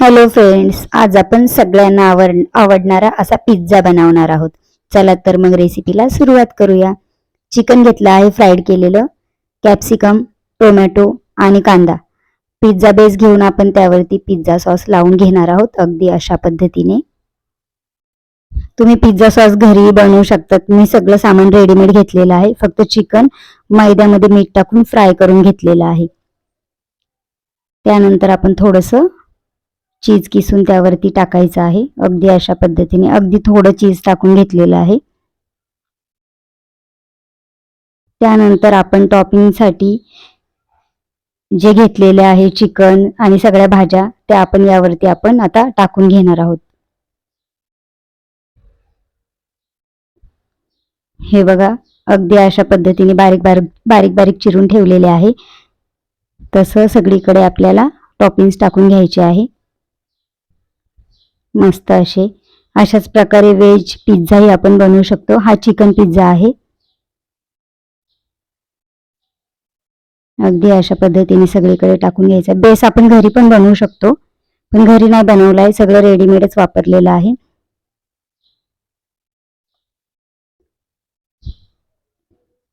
Hello friends आज आपण सगळ्यांना आवड आवडणारा असा पिझ्झा बनवणार आहोत. चला तर मग रेसिपीला सुरुवात करूया. चिकन घेतलं आहे फ्राईड केलेलं. कॅप्सिकम टोमॅटो आणि कांदा. पिझ्झा बेस घेऊन आपण त्यावरती पिझ्झा सॉस लावून घेणार आहोत अगदी अशा पद्धतीने. तुम्ही पिझ्झा सॉस घरी बनवू शकतात. मी सगळं सामान रेडीमेड घेतलेलं आहे. फक्त चिकन मैद्यामध्ये मीठ टाकून फ्राय करून घेतलेलं आहे. त्यानंतर आपण थोडंसं चीज किसून त्यावरती टाकायचं आहे. अगदी अशा पद्धतीने अगदी थोडं चीज टाकून घेतलेलं आहे. त्यानंतर आपण टॉपिंगसाठी जे घेतलेले आहे चिकन आणि सगळ्या भाज्या त्या आपण यावरती आपण आता टाकून घेणार आहोत. हे बघा अगदी अशा पद्धतीने बारीक बारीक बारीक बारीक चिरून ठेवलेले आहे. तसं सगळीकडे आपल्याला टॉपिंग्स टाकून घ्यायचे आहे. मस्त असे. अशाच प्रकारे व्हेज पिझ्झाही आपण बनवू शकतो. हा चिकन पिझ्झा आहे. अगदी अशा पद्धतीने सगळीकडे टाकून घ्यायचा. बेस आपण घरी पण बनवू शकतो. पण घरी नाही बनवला आहे सगळं रेडीमेडच वापरलेलं आहे.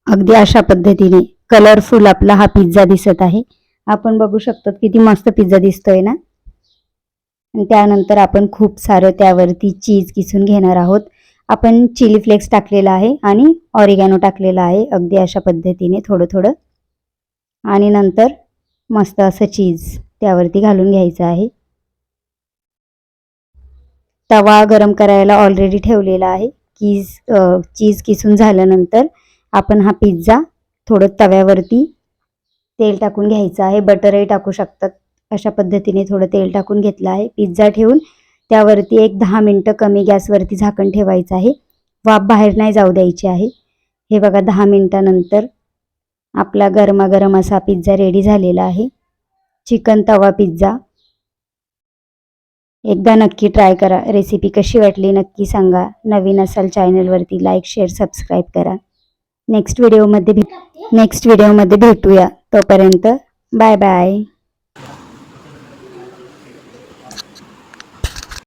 अगदी अशा पद्धतीने कलरफुल आपला हा पिझ्झा दिसत आहे. आपण बघू शकतो किती मस्त पिझ्झा दिसतोय ना? आणि त्यानंतर आपण खूप सारं त्यावरती चीज किसून घेणार आहोत. आपण चिली फ्लेक्स टाकलेला आहे आणि ऑरिगॅनो टाकलेला आहे अगदी अशा पद्धतीने थोडं थोडं आणि नंतर मस्त असं चीज त्यावरती घालून घ्यायचं आहे. तवा गरम करायला ऑलरेडी ठेवलेला आहे. कीज चीज किसून झाल्यानंतर आपण हा पिझ्झा थोडं तव्यावरती तेल टाकून घ्यायचं आहे. बटरही टाकू शकतात. अशा पद्धतीने थोडं तेल टाकून घेतलं आहे. पिझ्झा ठेवून त्यावरती एक दहा मिनटं कमी गॅसवरती झाकण ठेवायचं आहे. वाफ बाहेर नाही जाऊ द्यायची आहे. हे बघा दहा मिनटानंतर आपला गरमागरम असा पिझ्झा रेडी झालेला आहे. चिकन तवा पिझ्झा. एकदा नक्की ट्राय करा. रेसिपी कशी वाटली नक्की सांगा. नवीन असाल चॅनलवरती लाईक शेअर सबस्क्राईब करा. नेक्स्ट व्हिडिओमध्ये भेट नेक्स्ट व्हिडिओमध्ये भेटूया. तोपर्यंत बाय बाय.